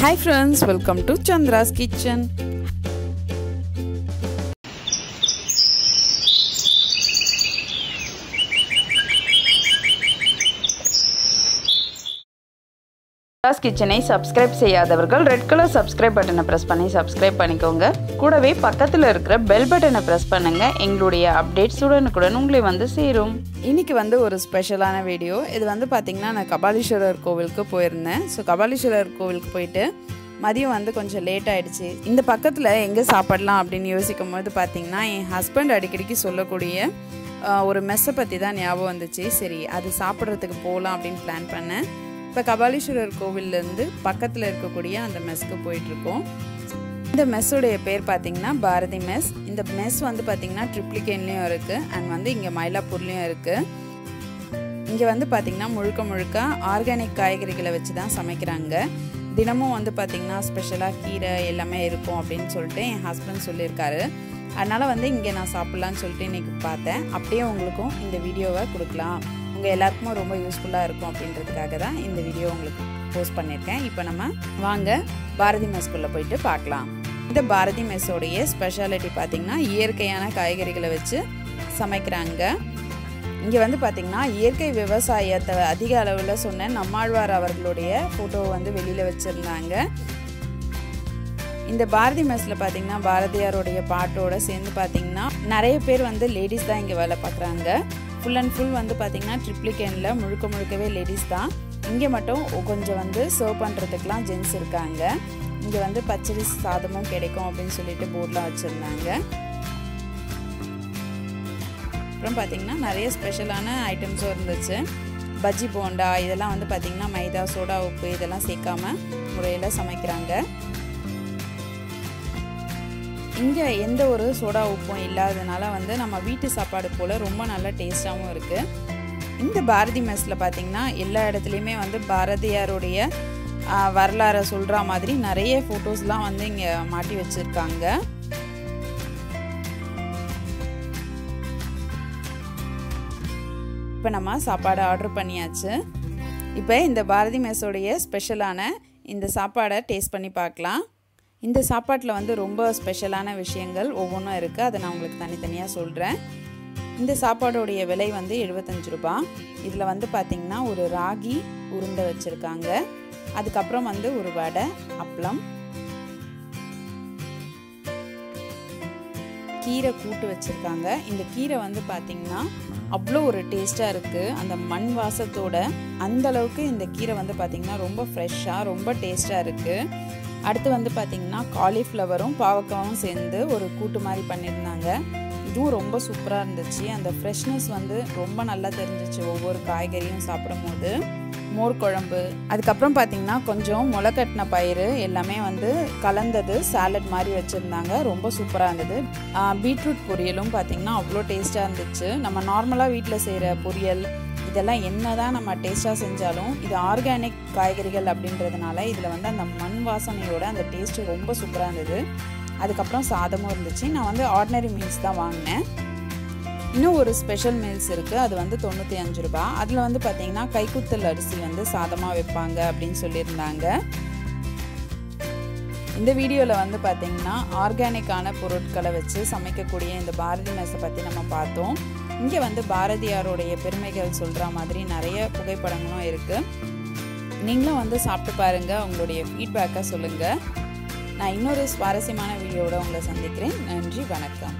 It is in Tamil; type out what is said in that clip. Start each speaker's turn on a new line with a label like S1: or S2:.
S1: Hi friends, welcome to Chandra's Kitchen. Chandra's கிச்சனை சப்ஸ்கிரைப் செய்யாதவர்கள் ரெட் கலர் சப்ஸ்கிரைப் பட்டனை ப்ரெஸ் பண்ணி சப்ஸ்கிரைப் பண்ணிக்கோங்க. கூடவே பக்கத்தில் இருக்கிற பெல் பட்டனை ப்ரெஸ் பண்ணுங்க. எங்களுடைய அப்டேட்ஸ் உடனுக்குடன் உங்களை வந்து சேரும். இன்னைக்கு வந்து ஒரு ஸ்பெஷலான வீடியோ இது வந்து பார்த்திங்கன்னா நான் கபாலீஸ்வரர் கோவிலுக்கு போயிருந்தேன். ஸோ கபாலீஸ்வரர் கோவிலுக்கு போயிட்டு மதியம் வந்து கொஞ்சம் லேட் ஆகிடுச்சு இந்த பக்கத்தில் எங்கே சாப்பிடலாம் அப்படின்னு யோசிக்கும் போது பார்த்திங்கன்னா என் ஹஸ்பண்ட் அடிக்கடிக்கு சொல்லக்கூடிய ஒரு மெஸ்ஸை பற்றி தான் ஞாபகம் வந்துச்சு. சரி அது சாப்பிட்றதுக்கு போகலாம் அப்படின்னு பிளான் பண்ணேன். இப்போ கபாலீஸ்வரர் கோவில்லேருந்து பக்கத்தில் இருக்கக்கூடிய அந்த மெஸ்க்கு போயிட்டுருக்கோம். இந்த மெஸ்ஸுடைய பேர் பார்த்தீங்கன்னா பாரதி மெஸ். இந்த மெஸ் வந்து பார்த்தீங்கன்னா ட்ரிப்ளிகேன்லேயும் இருக்குது அண்ட் வந்து இங்கே மயிலாப்பூர்லேயும் இருக்குது இங்கே வந்து பார்த்திங்கன்னா முழுக்க முழுக்க ஆர்கானிக் காய்கறிகளை வச்சு தான் சமைக்கிறாங்க. தினமும் வந்து பார்த்திங்கன்னா ஸ்பெஷலாக கீரை எல்லாமே இருக்கும் அப்படின்னு சொல்லிட்டு என் ஹஸ்பண்ட் சொல்லியிருக்காரு. அதனால் வந்து இங்கே நான் சாப்பிட்லான்னு சொல்லிட்டு இன்றைக்கி பார்த்தேன். அப்படியே உங்களுக்கும் இந்த வீடியோவை கொடுக்கலாம். உங்கள் எல்லாருக்குமே ரொம்ப யூஸ்ஃபுல்லாக இருக்கும் அப்படின்றதுக்காக தான் இந்த வீடியோ உங்களுக்கு போஸ்ட் பண்ணியிருக்கேன். இப்போ நம்ம வாங்க பாரதி மெஸ்குள்ளே போயிட்டு பார்க்கலாம். இந்த பாரதி மெஸ்ஸோடைய ஸ்பெஷாலிட்டி பார்த்திங்கன்னா இயற்கையான காய்கறிகளை வச்சு சமைக்கிறாங்க. இங்கே வந்து பார்த்திங்கன்னா இயற்கை விவசாயத்தை அதிக அளவில் சொன்ன நம்மாழ்வார் அவர்களுடைய ஃபோட்டோவை வந்து வெளியில் வச்சுருந்தாங்க. இந்த பாரதி மெஸ்ஸில் பார்த்திங்கன்னா பாரதியாருடைய பாட்டோட சேர்ந்து பார்த்திங்கன்னா நிறைய பேர் வந்து லேடிஸ் தான் இங்கே வேலை பார்க்குறாங்க. ஃபுல் அண்ட் ஃபுல் வந்து பார்த்தீங்கன்னா ட்ரிப்ளிகேனில் முழுக்க முழுக்கவே லேடிஸ் தான். இங்கே மட்டும் கொஞ்சம் வந்து சர்வ் பண்ணுறதுக்கெலாம் ஜென்ஸ் இருக்காங்க. இங்கே வந்து பச்சரி சாதமும் கிடைக்கும் அப்படின்னு சொல்லிட்டு போர்டெலாம் வச்சுருந்தாங்க. அப்புறம் பார்த்தீங்கன்னா நிறைய ஸ்பெஷலான ஐட்டம்ஸும் இருந்துச்சு. பஜ்ஜி போண்டா இதெல்லாம் வந்து பார்த்திங்கன்னா மைதா சோடா உப்பு இதெல்லாம் சேர்க்காம முறையில் சமைக்கிறாங்க. இங்கே எந்த ஒரு சோடா உப்பும் இல்லாததுனால வந்து நம்ம வீட்டு சாப்பாடு போல் ரொம்ப நல்ல டேஸ்ட்டாகவும் இருக்குது இந்த பாரதி மெஸ்ஸில் பார்த்திங்கன்னா எல்லா இடத்துலையுமே வந்து பாரதியாருடைய வரலாறை சொல்கிற மாதிரி நிறைய ஃபோட்டோஸ்லாம் வந்து இங்கே மாட்டி வச்சுருக்காங்க. இப்போ நம்ம சாப்பாடு ஆர்டர் பண்ணியாச்சு. இப்போ இந்த பாரதி மெஸ்ஸோடைய ஸ்பெஷலான இந்த சாப்பாடை டேஸ்ட் பண்ணி பார்க்கலாம் இந்த சாப்பாட்டில் வந்து ரொம்ப ஸ்பெஷலான விஷயங்கள் ஒவ்வொன்றும் இருக்குது அதை நான் உங்களுக்கு தனித்தனியாக சொல்கிறேன் இந்த சாப்பாடோடைய விலை வந்து எழுபத்தஞ்சு ரூபாய் இதில் வந்து பார்த்திங்கன்னா ஒரு ராகி உருண்டை வச்சுருக்காங்க. அதுக்கப்புறம் வந்து ஒரு வடை அப்பளம். கீரை கூட்டு வச்சுருக்காங்க. இந்த கீரை வந்து பார்த்திங்கன்னா அவ்வளோ ஒரு டேஸ்ட்டாக இருக்குது அந்த மண் வாசத்தோட அந்த அளவுக்கு இந்த கீரை வந்து பார்த்திங்கன்னா ரொம்ப ஃப்ரெஷ்ஷாக ரொம்ப டேஸ்ட்டாக இருக்குது அடுத்து வந்து பார்த்திங்கன்னா காலிஃப்ளவரும் பாவக்காவும் சேர்ந்து ஒரு கூட்டு மாதிரி பண்ணியிருந்தாங்க. இதுவும் ரொம்ப சூப்பராக இருந்துச்சு. அந்த ஃப்ரெஷ்னஸ் வந்து ரொம்ப நல்லா தெரிஞ்சிச்சு ஒவ்வொரு காய்கறியும் சாப்பிடும்போது. மோர் குழம்பு. அதுக்கப்புறம் பார்த்தீங்கன்னா கொஞ்சம் முளைக்கட்டின பயிறு எல்லாமே வந்து கலந்தது சாலட் மாதிரி வச்சுருந்தாங்க. ரொம்ப சூப்பராக இருந்தது. பீட்ரூட் பொரியலும் பார்த்தீங்கன்னா அவ்வளோ டேஸ்ட்டாக இருந்துச்சு. நம்ம நார்மலாக வீட்டில் செய்கிற பொரியல் இதெல்லாம் என்ன தான் நம்ம டேஸ்ட்டாக செஞ்சாலும் இது ஆர்கானிக் காய்கறிகள் அப்படின்றதுனால இதில் வந்து அந்த மண் வாசனையோட அந்த டேஸ்ட்டு ரொம்ப சூப்பராக இருந்தது. அதுக்கப்புறம் சாதமும் இருந்துச்சு. நான் வந்து ஆர்டினரி மீல்ஸ் தான் வாங்கினேன். இன்னும் ஒரு ஸ்பெஷல் மீல்ஸ் இருக்குது அது வந்து தொண்ணூற்றி அஞ்சு ரூபா. அதில் வந்து பார்த்தீங்கன்னா கைக்குத்தல் அரிசி வந்து சாதமாக வைப்பாங்க அப்படின்னு சொல்லியிருந்தாங்க. இந்த வீடியோவில் வந்து பார்த்தீங்கன்னா ஆர்கானிக்கான பொருட்களை வச்சு சமைக்கக்கூடிய இந்த பாரதி மெஸ்ஸை பற்றி நம்ம பார்த்தோம். இங்கே வந்து பாரதியாருடைய பெருமைகள் சொல்கிற மாதிரி நிறைய புகைப்படங்களும் இருக்குது நீங்களும் வந்து சாப்பிட்டு பாருங்கள் உங்களுடைய ஃபீட்பேக்கை சொல்லுங்கள் நான் இன்னொரு சுவாரஸ்யமான வீடியோவோட உங்களை சந்திக்கிறேன். நன்றி வணக்கம்.